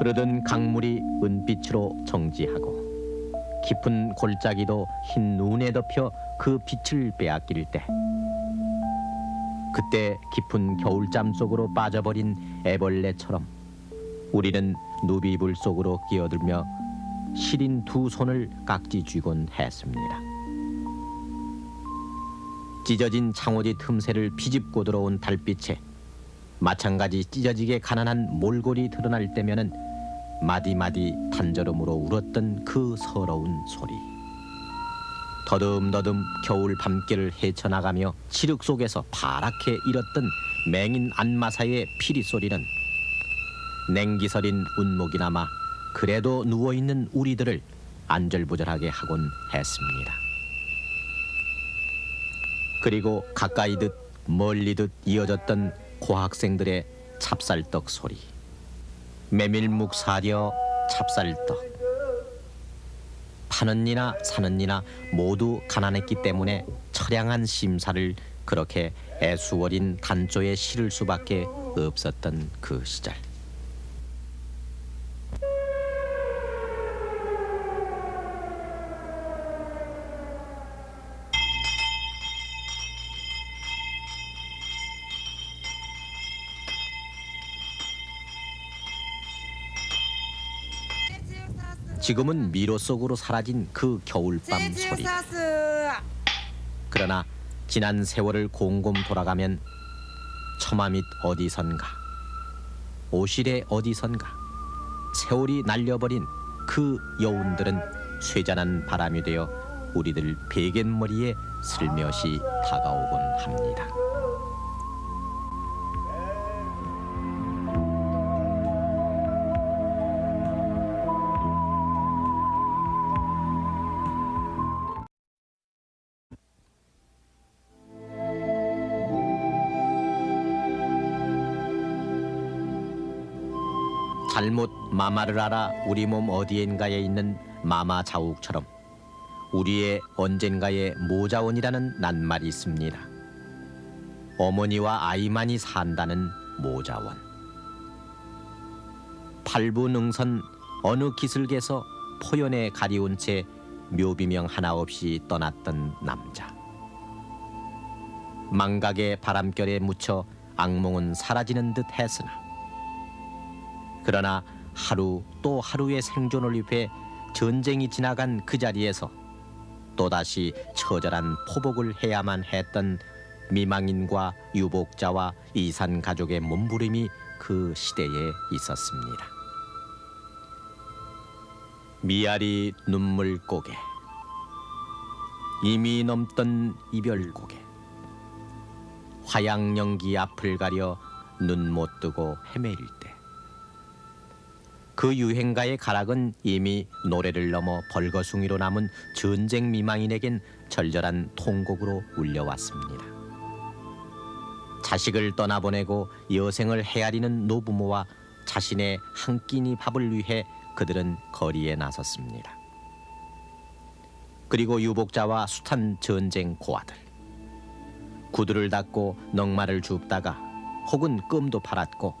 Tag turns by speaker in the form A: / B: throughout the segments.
A: 흐르던 강물이 은빛으로 정지하고 깊은 골짜기도 흰 눈에 덮여 그 빛을 빼앗길 때 그때 깊은 겨울잠 속으로 빠져버린 애벌레처럼 우리는 누비불 속으로 끼어들며 시린 두 손을 깍지 쥐곤 했습니다. 찢어진 창호지 틈새를 비집고 들어온 달빛에 마찬가지 찢어지게 가난한 몰골이 드러날 때면은 마디마디 단절음으로 울었던 그 서러운 소리. 더듬더듬 겨울 밤길을 헤쳐나가며 칠흑 속에서 파랗게 일었던 맹인 안마사의 피리 소리는 냉기 서린 운목이나마 그래도 누워있는 우리들을 안절부절하게 하곤 했습니다. 그리고 가까이듯 멀리듯 이어졌던 고학생들의 찹쌀떡 소리. 메밀묵 사려 찹쌀떡. 파는 이나 사는 이나 모두 가난했기 때문에 처량한 심사를 그렇게 애수어린 단조에 실을 수밖에 없었던 그 시절. 지금은 미로 속으로 사라진 그 겨울밤 소리. 그러나 지난 세월을 곰곰 돌아가면 처마 밑 어디선가 오실의 어디선가 세월이 날려버린 그 여운들은 쇠잔한 바람이 되어 우리들 베갯머리에 슬며시 다가오곤 합니다. 잘못 마마를 알아 우리 몸 어디엔가에 있는 마마 자욱처럼 우리의 언젠가의 모자원이라는 낱말이 있습니다. 어머니와 아이만이 산다는 모자원. 팔부능선 어느 기슭에서 포연에 가리운 채 묘비명 하나 없이 떠났던 남자. 망각의 바람결에 묻혀 악몽은 사라지는 듯 했으나 그러나 하루 또 하루의 생존을 위해 전쟁이 지나간 그 자리에서 또다시 처절한 포복을 해야만 했던 미망인과 유복자와 이산 가족의 몸부림이 그 시대에 있었습니다. 미아리 눈물 고개 이미 넘던 이별 고개 화양 연기 앞을 가려 눈 못 뜨고 헤매일 때 그 유행가의 가락은 이미 노래를 넘어 벌거숭이로 남은 전쟁 미망인에겐 절절한 통곡으로 울려왔습니다. 자식을 떠나보내고 여생을 헤아리는 노부모와 자신의 한 끼니 밥을 위해 그들은 거리에 나섰습니다. 그리고 유복자와 숱한 전쟁 고아들 구두를 닦고 넉마를 줍다가 혹은 끔도 팔았고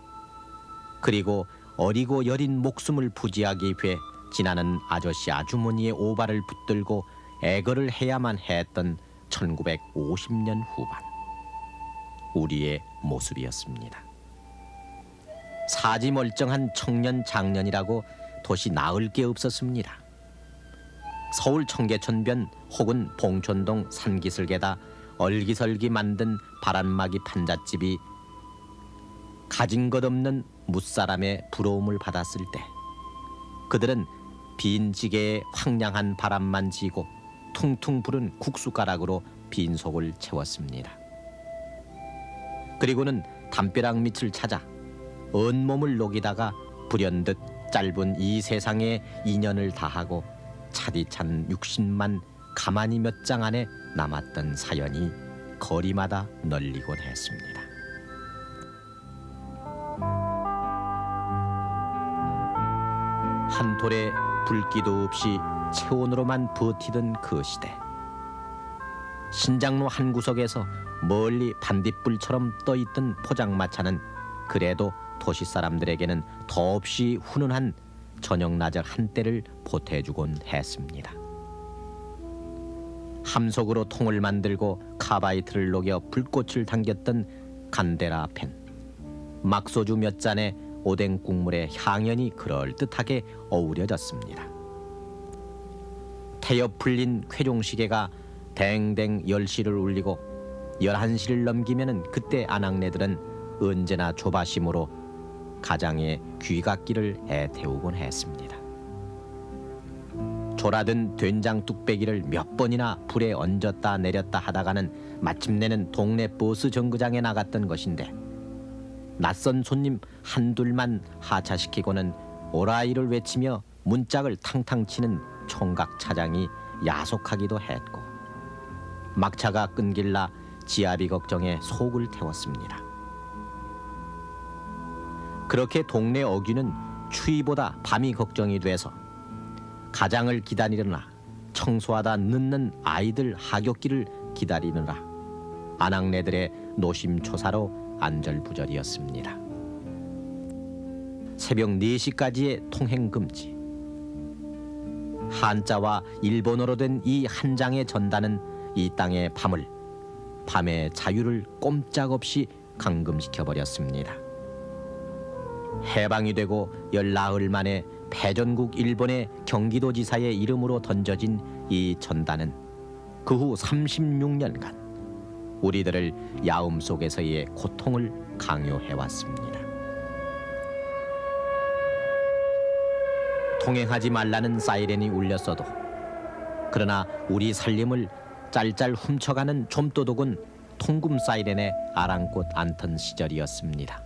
A: 그리고 어리고 여린 목숨을 부지하기 위해 지나는 아저씨 아주머니의 오발을 붙들고 애거를 해야만 했던 1950년 후반 우리의 모습이었습니다. 사지 멀쩡한 청년 장년이라고 도시 나을 게 없었습니다. 서울 청계천변 혹은 봉천동 산기슭에다 얼기설기 만든 바람막이 판잣집이 가진 것 없는 무사람의 부러움을 받았을 때 그들은 빈 지게에 황량한 바람만 지고 퉁퉁 부른 국수가락으로 빈 속을 채웠습니다. 그리고는 담벼락 밑을 찾아 온몸을 녹이다가 불현듯 짧은 이 세상에 인연을 다하고 차디찬 육신만 가만히 몇 장 안에 남았던 사연이 거리마다 널리곤 했습니다. 한 돌에 불기도 없이 체온으로만 버티던 그 시대. 신장로 한 구석에서 멀리 반딧불처럼 떠있던 포장마차는 그래도 도시 사람들에게는 더없이 훈훈한 저녁 낮을 한때를 보태주곤 했습니다. 함석으로 통을 만들고 카바이트를 녹여 불꽃을 당겼던 간데라 펜. 막소주 몇 잔에 오뎅 국물의 향연이 그럴듯하게 어우러졌습니다. 태엽 풀린 쾌종시계가 댕댕 10시를 울리고 11시를 넘기면은 그때 아낙네들은 언제나 조바심으로 가장의 귀갓길을 애태우곤 했습니다. 졸아든 된장 뚝배기를 몇 번이나 불에 얹었다 내렸다 하다가는 마침내는 동네 버스 정거장에 나갔던 것인데 낯선 손님 한둘만 하차시키고는 오라이를 외치며 문짝을 탕탕 치는 총각 차장이 야속하기도 했고 막차가 끊길라 지아비 걱정에 속을 태웠습니다. 그렇게 동네 어귀는 추위보다 밤이 걱정이 돼서 가장을 기다리느라 청소하다 늦는 아이들 하굣길을 기다리느라 아낙네들의 노심초사로 안절부절이었습니다. 새벽 4시까지의 통행 금지. 한자와 일본어로 된 이 한 장의 전단은 이 땅의 밤을 밤의 자유를 꼼짝없이 감금시켜 버렸습니다. 해방이 되고 열나흘 만에 패전국 일본의 경기도지사의 이름으로 던져진 이 전단은 그 후 36년간 우리들을 야음 속에서의 고통을 강요해 왔습니다. 통행하지 말라는 사이렌이 울렸어도 그러나 우리 살림을 짤짤 훔쳐가는 좀도둑은 통금 사이렌에 아랑곳 않던 시절이었습니다.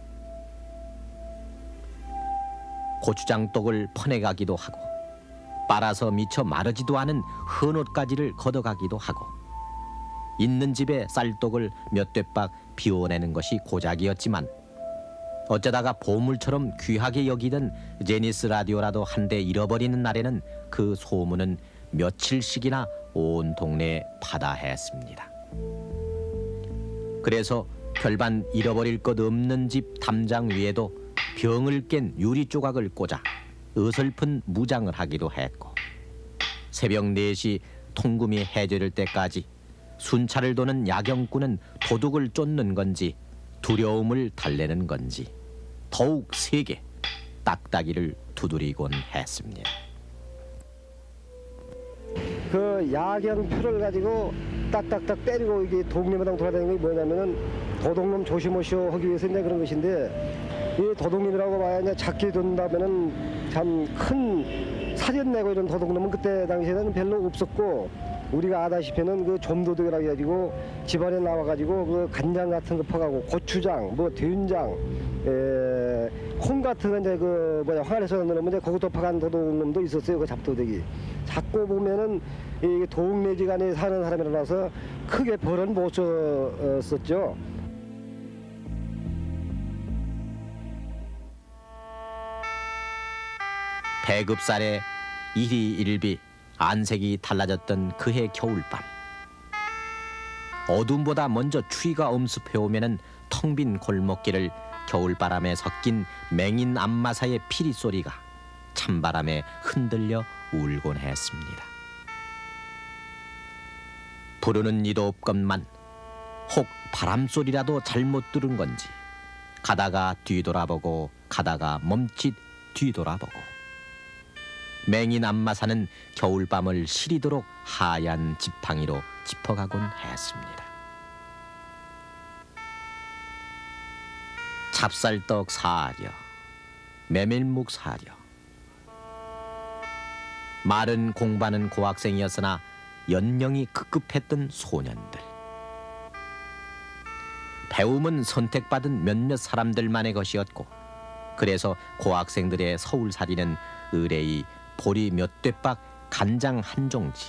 A: 고추장독을 퍼내가기도 하고 빨아서 미처 마르지도 않은 헌옷가지를 걷어가기도 하고 있는 집에 쌀독을 몇 되박 비워내는 것이 고작이었지만 어쩌다가 보물처럼 귀하게 여기던 제니스 라디오라도 한 대 잃어버리는 날에는 그 소문은 며칠씩이나 온 동네에 파다했습니다. 그래서 별반 잃어버릴 것 없는 집 담장 위에도 병을 깬 유리 조각을 꽂아 어설픈 무장을 하기도 했고 새벽 4시 통금이 해제될 때까지 순찰을 도는 야경꾼은 도둑을 쫓는 건지 두려움을 달래는 건지 더욱 세게 딱딱이를 두드리곤 했습니다.
B: 그 야경표를 가지고 딱딱딱 때리고 이게 도둑놈이랑 돌아다니는 게 뭐냐면은 도둑놈 조심하시오 하기 위해서 이제 그런 것인데 이 도둑놈이라고 봐야 이제 잡기 된다면은 참 큰 사전 내고 이런 도둑놈은 그때 당시에는 별로 없었고 우리가 아다시피는 그 좀도둑이라 해가지고 집안에 나와가지고 그 간장 같은 거 퍼가고 고추장, 뭐 된장, 에, 콩 같은 거 이제 그 뭐냐 화관에서 넣으면 이제 그것도 퍼간 도둑놈도 있었어요. 그 잡도둑이. 자꾸 보면은 이 동네지간에 사는 사람이라서 크게 벌은 못 썼죠.
A: 배급살에 일이 일비 안색이 달라졌던 그해 겨울밤 어둠보다 먼저 추위가 엄습해 오면은 텅 빈 골목길을 겨울바람에 섞인 맹인 안마사의 피리 소리가 찬바람에 흔들려 울곤 했습니다. 부르는 이도 없건만 혹 바람 소리라도 잘못 들은 건지 가다가 뒤돌아보고 가다가 멈칫 뒤돌아보고 맹인 안마사는 겨울밤을 시리도록 하얀 지팡이로 짚어가곤 했습니다. 찹쌀떡 사려, 메밀묵 사려. 말은 공부하는 고학생이었으나 연령이 급급했던 소년들. 배움은 선택받은 몇몇 사람들만의 것이었고 그래서 고학생들의 서울살이는 의뢰이 보리 몇 되박 간장 한 종지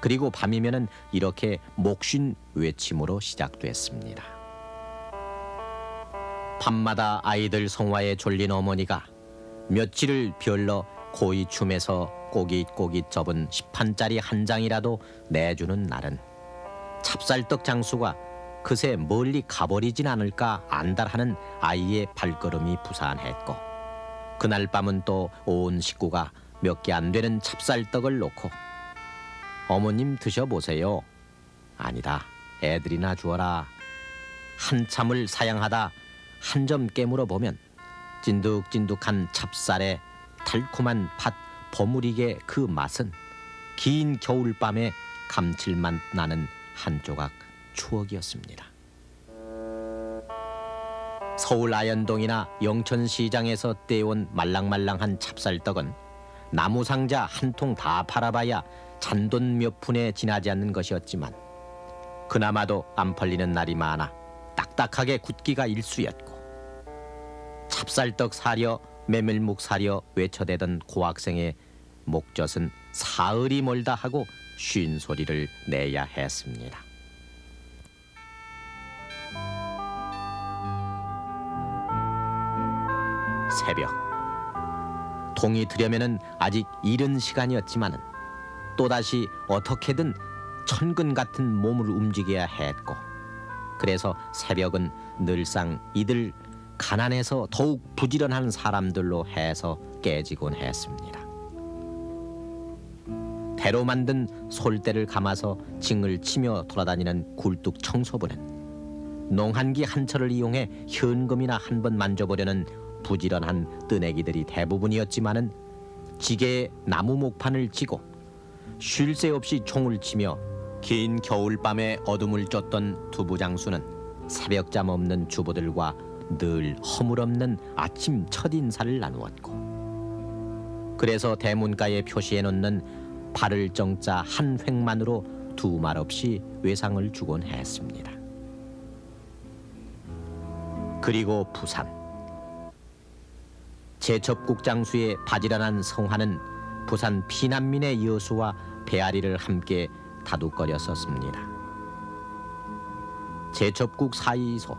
A: 그리고 밤이면은 이렇게 목쉰 외침으로 시작됐습니다. 밤마다 아이들 성화에 졸린 어머니가 며칠을 별러 고이 춤에서 꼬깃꼬깃 접은 10판짜리 한 장이라도 내주는 날은 찹쌀떡 장수가 그새 멀리 가버리진 않을까 안달하는 아이의 발걸음이 부산했고 그날 밤은 또 온 식구가 몇 개 안 되는 찹쌀떡을 놓고 어머님 드셔보세요. 아니다. 애들이나 주어라. 한참을 사양하다 한 점 깨물어 보면 찐득찐득한 찹쌀에 달콤한 팥 버무리게 그 맛은 긴 겨울밤에 감칠맛 나는 한 조각 추억이었습니다. 서울 아현동이나 영천시장에서 떼온 말랑말랑한 찹쌀떡은 나무 상자 한 통 다 팔아봐야 잔돈 몇 푼에 지나지 않는 것이었지만 그나마도 안 팔리는 날이 많아 딱딱하게 굳기가 일쑤였고 찹쌀떡 사려 메밀묵 사려 외쳐대던 고학생의 목젖은 사흘이 멀다 하고 쉰 소리를 내야 했습니다. 새벽 동이 들여면은 아직 이른 시간이었지만은 또다시 어떻게든 천근 같은 몸을 움직여야 했고 그래서 새벽은 늘상 이들 가난해서 더욱 부지런한 사람들로 해서 깨지곤 했습니다. 대로 만든 솔대를 감아서 징을 치며 돌아다니는 굴뚝 청소부는 농한기 한철을 이용해 현금이나 한 번 만져보려는 부지런한 뜨내기들이 대부분이었지만은 지게에 나무 목판을 쥐고 쉴 새 없이 총을 치며 긴 겨울밤에 어둠을 쫓던 두부장수는 새벽잠 없는 주부들과 늘 허물없는 아침 첫 인사를 나누었고 그래서 대문가에 표시해 놓는 발을 정자 한 획만으로 두 말 없이 외상을 주곤 했습니다. 그리고 부산 제첩국 장수의 바지런한 성화는 부산 피난민의 여수와 배아리를 함께 다독거렸었습니다. 제첩국 사이소,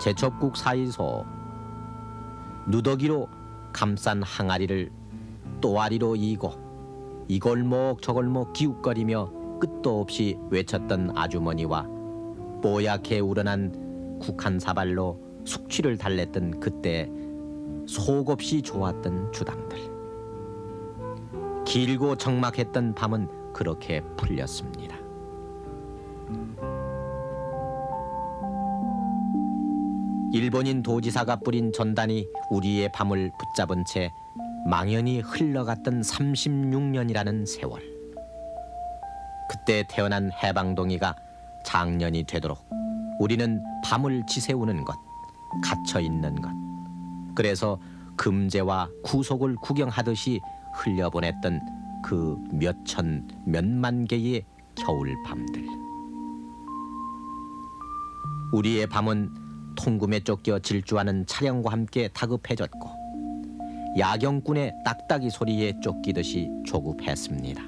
A: 제첩국 사이소, 누더기로 감싼 항아리를 또아리로 이고 이 골목 저 골목 기웃거리며 끝도 없이 외쳤던 아주머니와 뽀얗게 우러난 국한 사발로 숙취를 달랬던 그때 속없이 좋았던 주당들. 길고 적막했던 밤은 그렇게 풀렸습니다. 일본인 도지사가 뿌린 전단이 우리의 밤을 붙잡은 채 망연히 흘러갔던 36년이라는 세월. 그때 태어난 해방동이가 장년이 되도록 우리는 밤을 지새우는 것, 갇혀 있는 것. 그래서 금제와 구속을 구경하듯이 흘려보냈던 그 몇천 몇만 개의 겨울 밤들. 우리의 밤은 통금에 쫓겨 질주하는 차량과 함께 다급해졌고 야경꾼의 딱딱이 소리에 쫓기듯이 조급했습니다.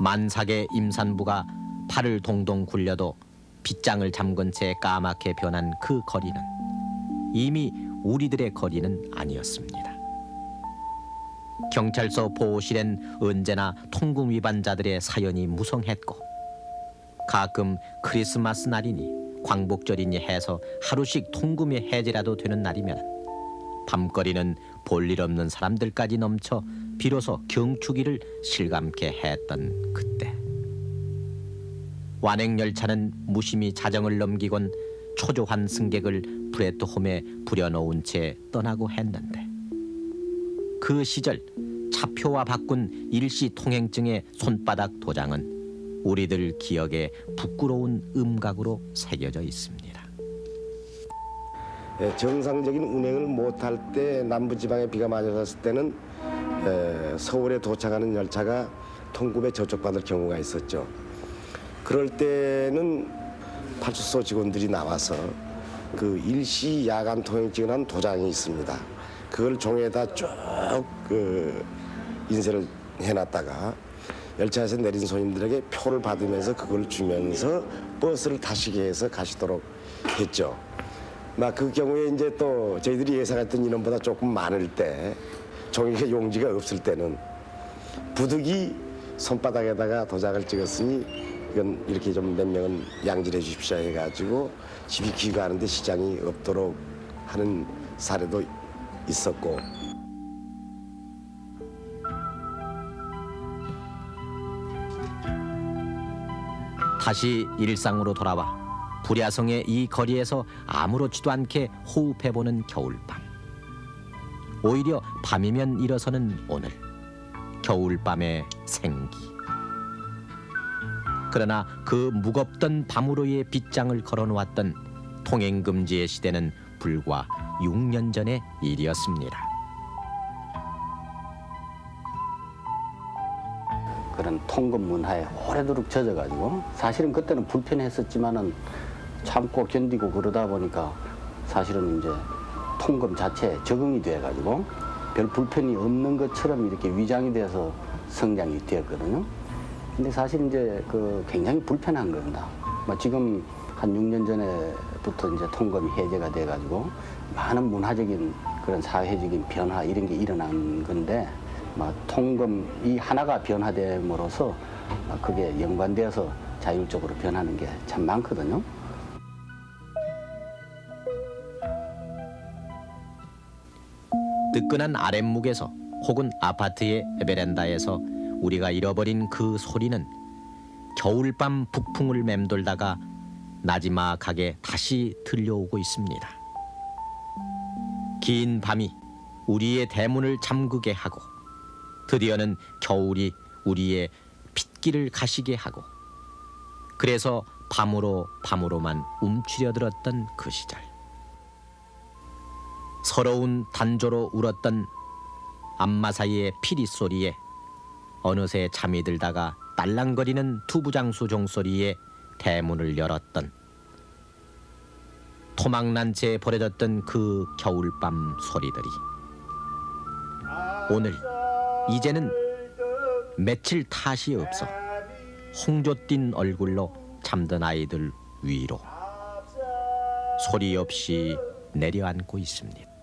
A: 만삭의 임산부가 팔을 동동 굴려도 빗장을 잠근 채 까맣게 변한 그 거리는 이미 우리들의 거리는 아니었습니다. 경찰서 보호실엔 언제나 통금 위반자들의 사연이 무성했고 가끔 크리스마스 날이니 광복절이니 해서 하루씩 통금의 해제라도 되는 날이면 밤거리는 볼일 없는 사람들까지 넘쳐 비로소 경축일을 실감케 했던 그때 완행 열차는 무심히 자정을 넘기곤 초조한 승객을 브레트홈에 부려놓은 채 떠나고 했는데 그 시절 차표와 바꾼 일시 통행증의 손바닥 도장은 우리들 기억에 부끄러운 음각으로 새겨져 있습니다.
B: 예, 정상적인 운행을 못할 때 남부지방에 비가 왔을 때는 에, 서울에 도착하는 열차가 통금에 저촉받을 경우가 있었죠. 그럴 때는 파출소 직원들이 나와서 그 일시 야간 통행증이라는 도장이 있습니다. 그걸 종에다 쭉그 인쇄를 해놨다가 열차에서 내린 손님들에게 표를 받으면서 그걸 주면서 버스를 타시게 해서 가시도록 했죠. 막 그 경우에 이제 또 저희들이 예상했던 인원보다 조금 많을 때 종이가 용지가 없을 때는 부득이 손바닥에다가 도장을 찍었으니 그건 이렇게 좀 몇 명은 양질해 주십시오 해가지고 집이 귀가하는데 시장이 없도록 하는 사례도 있었고
A: 다시 일상으로 돌아와 불야성의 이 거리에서 아무렇지도 않게 호흡해보는 겨울밤. 오히려 밤이면 일어서는 오늘 겨울밤의 생기. 그러나 그 무겁던 밤으로의 빗장을 걸어놓았던 통행금지의 시대는 불과 6년 전의 일이었습니다.
C: 그런 통금 문화에 오래도록 젖어가지고 사실은 그때는 불편했었지만은 참고 견디고 그러다 보니까 사실은 이제 통금 자체에 적응이 돼가지고 별 불편이 없는 것처럼 이렇게 위장이 돼서 성장이 되었거든요. 근데 사실 이제 그 굉장히 불편한 겁니다. 뭐 지금 한 6년 전에부터 이제 통금이 해제가 돼가지고 많은 문화적인 그런 사회적인 변화 이런 게 일어난 건데 막 통금 이 하나가 변화됨으로써 막 그게 연관되어서 자율적으로 변하는 게 참 많거든요.
A: 뜨끈한 아랫목에서 혹은 아파트의 베란다에서 우리가 잃어버린 그 소리는 겨울밤 북풍을 맴돌다가 나지막하게 다시 들려오고 있습니다. 긴 밤이 우리의 대문을 잠그게 하고 드디어는 겨울이 우리의 핏길을 가시게 하고 그래서 밤으로 밤으로만 움츠려들었던 그 시절 서러운 단조로 울었던 안마 사이의 피리 소리에 어느새 잠이 들다가 딸랑거리는 투부장수 종소리에 대문을 열었던 토막난 채 버려졌던 그 겨울밤 소리들이 오늘 이제는 며칠 탓이 없어 홍조 띤 얼굴로 잠든 아이들 위로 소리 없이 내려앉고 있습니다.